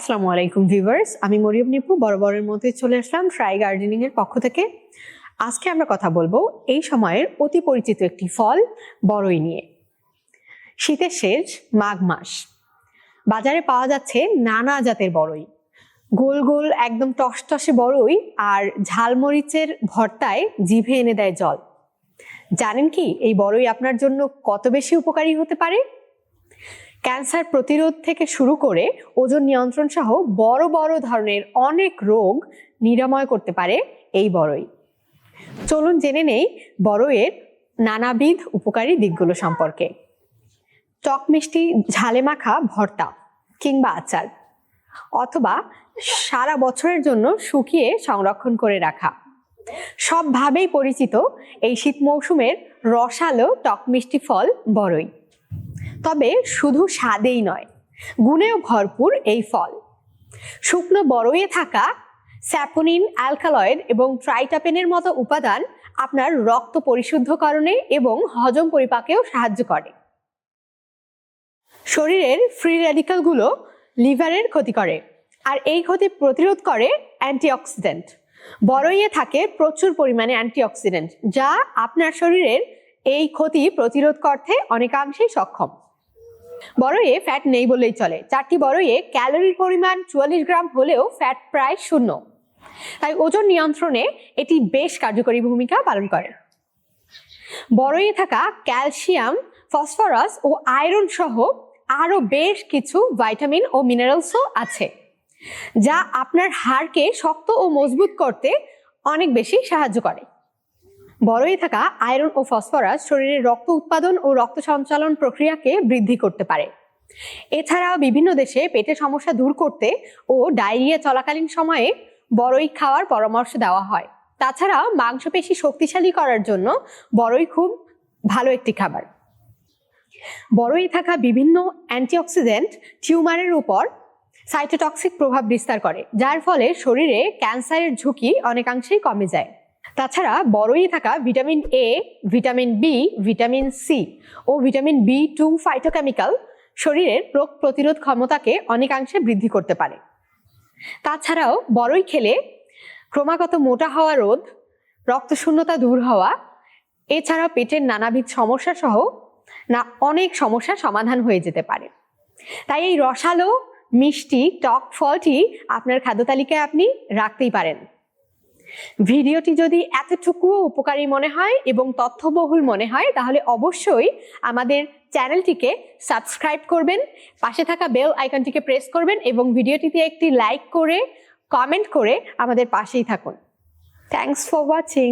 আসসালামু আলাইকুম ভিউয়ার্স। আমি মরিয়ম নিপু বরাবরের মধ্যে চলে আসলাম ট্রাই গার্ডেনিং এর পক্ষ থেকে। আজকে আমরা কথা বলব এই সময়ের অতি পরিচিত একটি ফল, বড়ই নিয়ে। শীতের শেষ মাঘ মাস। বাজারে পাওয়া যাচ্ছে নানা জাতের বড়ই। গোল গোল, একদম টসটসে বড়ই আর ঝালমরিচের ভর্তায় জিভে এনে দেয় জল। জানেন কি, এই বড়ই আপনার জন্য কত বেশি উপকারী হতে পারে? ক্যান্সার প্রতিরোধ থেকে শুরু করে ওজন নিয়ন্ত্রণ সহ বড় বড় ধরনের অনেক রোগ নিরাময় করতে পারে এই বড়ই। চলুন জেনে নেই বড়ইয়ের নানাবিধ উপকারী দিকগুলো সম্পর্কে। টক মিষ্টি, ঝালে মাখা, ভর্তা কিংবা আচার অথবা সারা বছরের জন্য শুকিয়ে সংরক্ষণ করে রাখা। সবভাবেই পরিচিত এই শীত মৌসুমের রসালো টক মিষ্টি ফল বড়ই। তবে শুধু স্বাদেই নয়, গুণেও ভরপুর এই ফল। শুকনো বড়ইয়ে থাকা স্যাপোনিন অ্যালকালয়েড এবং ট্রাইটাপেনের মতো উপাদান আপনার রক্ত পরিশুদ্ধকরণে এবং হজম পরিপাকেও সাহায্য করে। শরীরের ফ্রি র্যাডিক্যালগুলো লিভারের ক্ষতি করে আর এই ক্ষতি প্রতিরোধ করে অ্যান্টিঅক্সিডেন্ট। বড়ইয়ে থাকে প্রচুর পরিমাণে অ্যান্টিঅক্সিডেন্ট যা আপনার শরীরের এই ক্ষতি প্রতিরোধ করতে অনেকাংশেই সক্ষম। বড়ইয়ে ফ্যাট নেই বললেই চলে। চারটি বড়ইয়ে ক্যালোরির পরিমাণ চুয়াল্লিশ গ্রাম হলেও ফ্যাট প্রায় শূন্য। তাই ওজন নিয়ন্ত্রণে এটি বেশ কার্যকরী ভূমিকা পালন করে। বড়ইয়ে থাকা ক্যালসিয়াম ফসফরাস ও আয়রন সহ আরও বেশ কিছু ভাইটামিন ও মিনারেলসও আছে, যা আপনার হাড়কে শক্ত ও মজবুত করতে অনেক বেশি সাহায্য করে। বড়ই থাকা আয়রন ও ফসফরাস শরীরের রক্ত উৎপাদন ও রক্ত সঞ্চালন প্রক্রিয়াকে বৃদ্ধি করতে পারে। এছাড়াও বিভিন্ন দেশে পেটের সমস্যা দূর করতে ও ডায়রিয়া চলাকালীন সময়ে বড়ই খাওয়ার পরামর্শ দেওয়া হয়। তাছাড়া মাংসপেশি শক্তিশালী করার জন্য বড়ই খুব ভালো একটি খাবার। বড়ই থাকা বিভিন্ন অ্যান্টিঅক্সিডেন্ট টিউমারের উপর সাইটোটক্সিক প্রভাব বিস্তার করে, যার ফলে শরীরে ক্যান্সারের ঝুঁকি অনেকাংশেই কমে যায়। তাছাড়া বড়ই থাকা vitamin A vitamin B vitamin C O vitamin B two phytochemical শরীরের রোগ প্রতিরোধ ক্ষমতাকে অনেকাংশে বৃদ্ধি করতে পারে। তাছাড়াও বড়ই খেলে ক্রমাগত মোটা হওয়া রোধ, রক্তশূন্যতা দূর হওয়া এছাড়া পেটের নানাবিধ সমস্যা সহ না অনেক সমস্যার সমাধান হয়ে যেতে পারে। তাই এই রসালো, মিষ্টি, টক ফলটি আপনার খাদ্য তালিকায় আপনি রাখতেই পারেন। ভিডিওটি যদি এতটুকুও উপকারী মনে হয় এবং তথ্যবহুল মনে হয়, তাহলে অবশ্যই আমাদের চ্যানেলটিকে সাবস্ক্রাইব করবেন, পাশে থাকা বেল আইকনটিকে প্রেস করবেন এবং ভিডিওটিতে একটি লাইক করে, কমেন্ট করে আমাদের পাশেই থাকুন। Thanks for watching